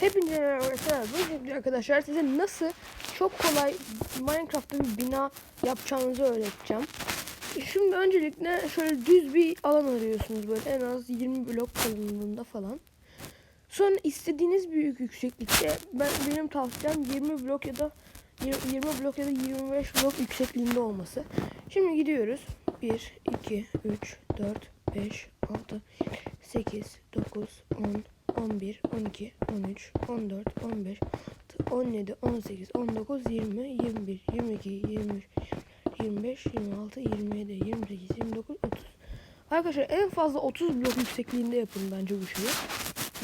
Hepinize merhaba. Bugün arkadaşlar size nasıl çok kolay Minecraft'ta bir bina yapacağınızı öğreteceğim. Şimdi öncelikle şöyle düz bir alan arıyorsunuz böyle en az 20 blok kalınlığında falan. Sonra istediğiniz büyük yükseklikte ben benim tavsiyem 20 blok ya da 20 blok ya da 25 blok yüksekliğinde olması. Şimdi gidiyoruz. 1 2 3 4 5 6 8 9 10 11 12 13 14 15 17 18 19 20 21 22 23 25 26 27 28 29 30 Arkadaşlar en fazla 30 blok yüksekliğinde yapın bence bu şeyi.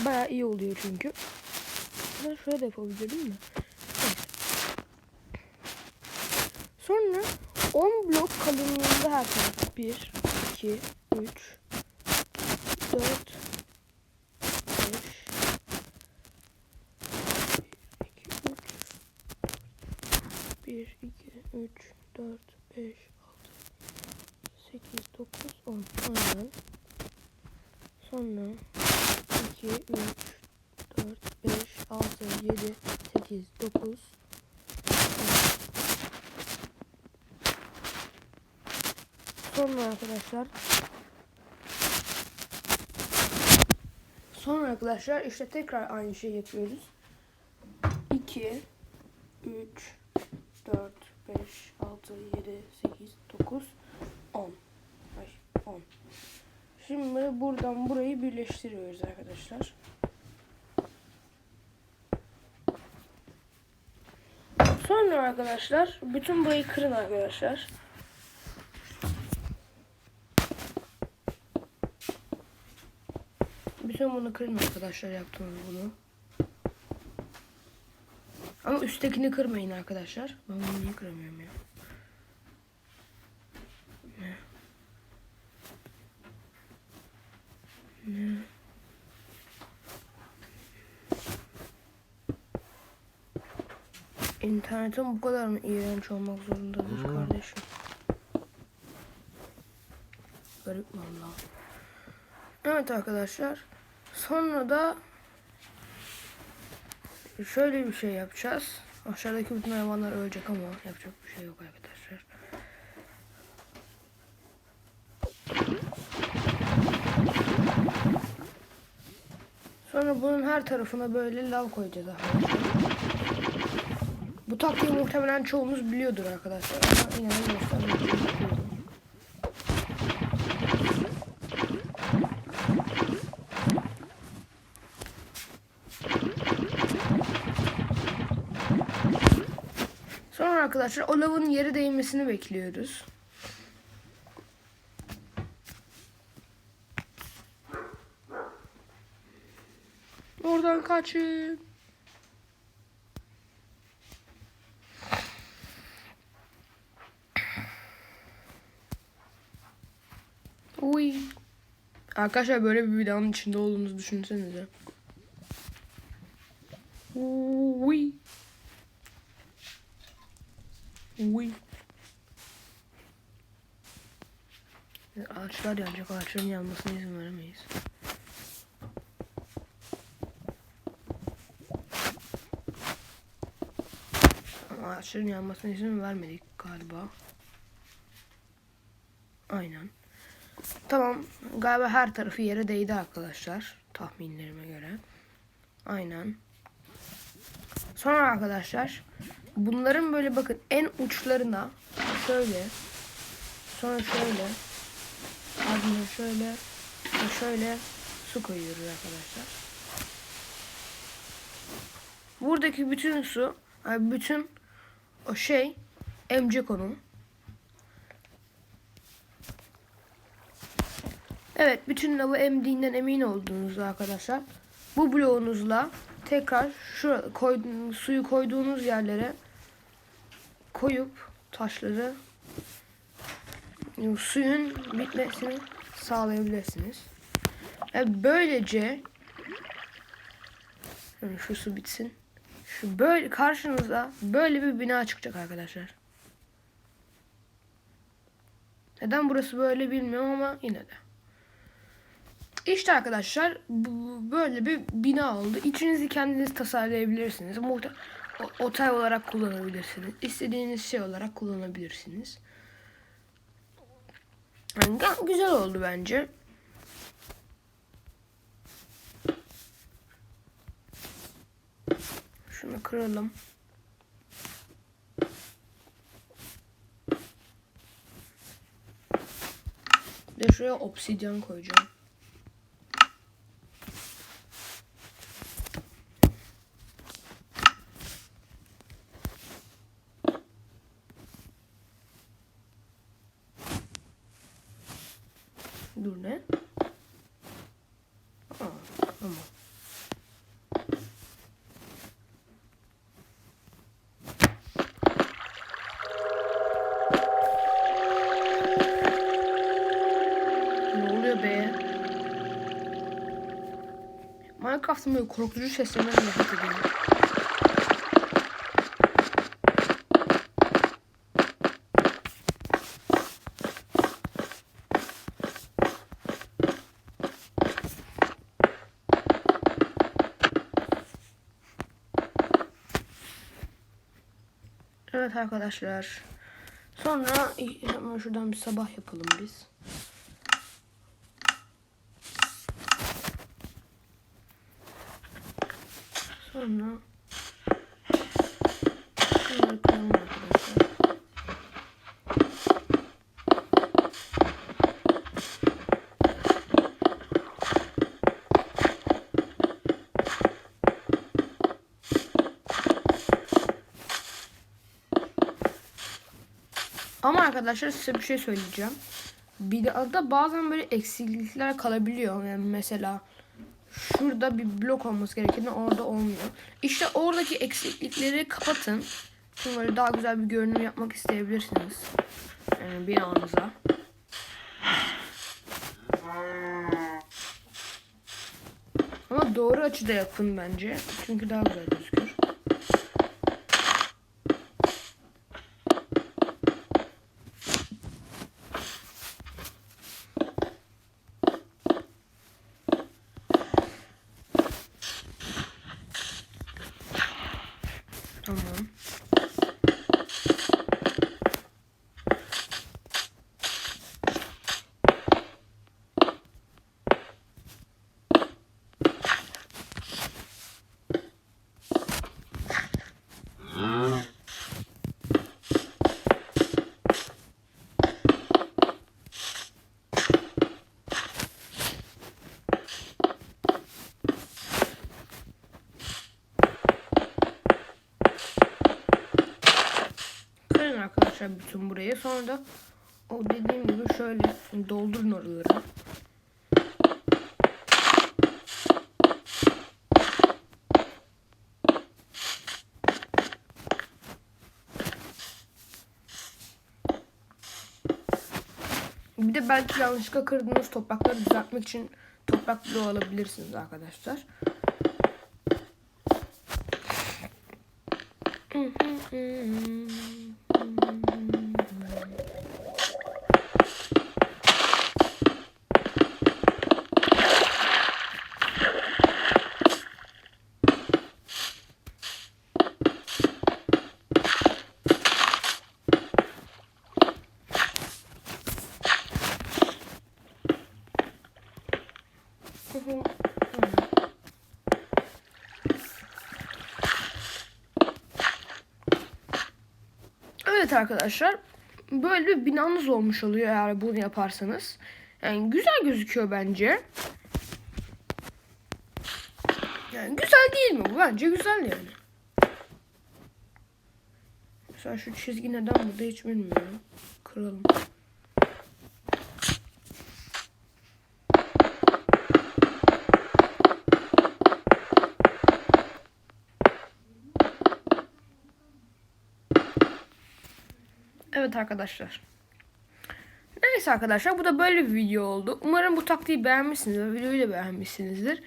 Baya iyi oluyor çünkü. Ben şöyle de yapabilirim mi? Sonra 10 blok kalınlığında her taraf. 1, 2, 3, 4, 5, 1, 2, 3, 4, 5, 6, 8, 9, 10. Aynen. Sonra 2, 3, 4, 5, 6, 7, 8, 9, Sonra arkadaşlar Sonra arkadaşlar işte tekrar aynı şeyi yapıyoruz. 2 3 4 5 6 7 8 9 10 Ay 10 Şimdi buradan burayı birleştiriyoruz arkadaşlar. Sonra arkadaşlar bütün burayı kırın arkadaşlar. Bütün bunu kırın arkadaşlar yaptığınız bunu. Ama üsttekini kırmayın arkadaşlar. Ben bunu niye kıramıyorum ya? Ne? Ne? İnternetin bu kadar mı iğrenç olmak zorundadır kardeşim? Garip valla. Evet arkadaşlar. Sonra da şöyle bir şey yapacağız. Aşağıdaki bütün hayvanlar ölecek ama yapacak bir şey yok arkadaşlar. Sonra bunun her tarafına böyle lav koyacağız arkadaşlar. Bu taktiği muhtemelen çoğunuz biliyordur arkadaşlar. Ama göstermek istiyorum. Sonra arkadaşlar o lavın yere değmesini bekliyoruz. Oradan kaçın. Uy. Arkadaşlar böyle bir videonun içinde olduğunuzu düşünsenize. Uy. Uy. Ağaçlar yanacak. Ağaçların yanmasına izin veremeyiz. Ağaçların yanmasına izin vermedik galiba. Aynen. Tamam. Galiba her tarafı yere değdi arkadaşlar. Tahminlerime göre. Aynen. Sonra arkadaşlar bunların böyle bakın en uçlarına şöyle sonra şöyle ardından şöyle şöyle su koyuyoruz arkadaşlar. Buradaki bütün su bütün o şey emecek onu. Evet bütün lavı emdiğinden emin olduğunuzda arkadaşlar bu bloğunuzla tekrar şu koy, suyu koyduğunuz yerlere koyup taşları suyun bitmesini sağlayabilirsiniz. Ve böylece yani şu su bitsin. Şu böyle karşınıza böyle bir bina çıkacak arkadaşlar. Neden burası böyle bilmiyorum ama yine de. İşte arkadaşlar böyle bir bina oldu. İçinizi kendiniz tasarlayabilirsiniz. Muhte- otel olarak kullanabilirsiniz. İstediğiniz şey olarak kullanabilirsiniz. Yani güzel oldu bence. Şunu kıralım. Bir şuraya obsidyen koyacağım. Dur ne? Aa, tamam. Minecraft'ın böyle korkutucu seslerinden nefret ediyorum. Evet arkadaşlar. Sonra hemen şuradan bir sabah yapalım biz. Sonra şunları koyalım arkadaşlar. Ama arkadaşlar size bir şey söyleyeceğim. Bida'da bazen böyle eksiklikler kalabiliyor. Yani mesela şurada bir blok olması gerekirken orada olmuyor. İşte oradaki eksiklikleri kapatın. Şimdi böyle daha güzel bir görünüm yapmak isteyebilirsiniz. Yani binanıza. Ama doğru açıda yapın bence. Çünkü daha güzel gözükür. Tamam. Kırın arkadaşlar burayı. Sonra da o dediğim gibi şöyle doldurun oraları. Bir de belki yanlışlıkla kırdığınız toprakları düzeltmek için toprak bloğu alabilirsiniz arkadaşlar. Evet arkadaşlar. Böyle bir binanız olmuş oluyor eğer bunu yaparsanız. Yani güzel gözüküyor bence. Yani güzel değil mi bu? Bence güzel yani. Mesela şu çizgi neden burada hiç bilmiyorum. Kıralım. Evet arkadaşlar. Neyse arkadaşlar bu da böyle bir video oldu. Umarım bu taktiği beğenmişsiniz ve videoyu da beğenmişsinizdir.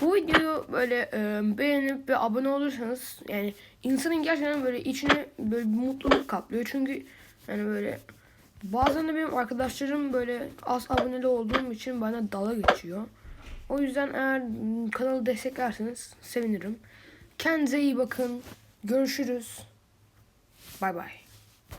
Bu videoyu böyle e, beğenip ve abone olursanız yani insanın gerçekten böyle içine böyle bir mutluluk kaplıyor. Çünkü yani böyle bazen de benim arkadaşlarım böyle az aboneli olduğum için bana dala geçiyor. O yüzden eğer kanalı desteklerseniz sevinirim. Kendinize iyi bakın. Görüşürüz. Bay bay.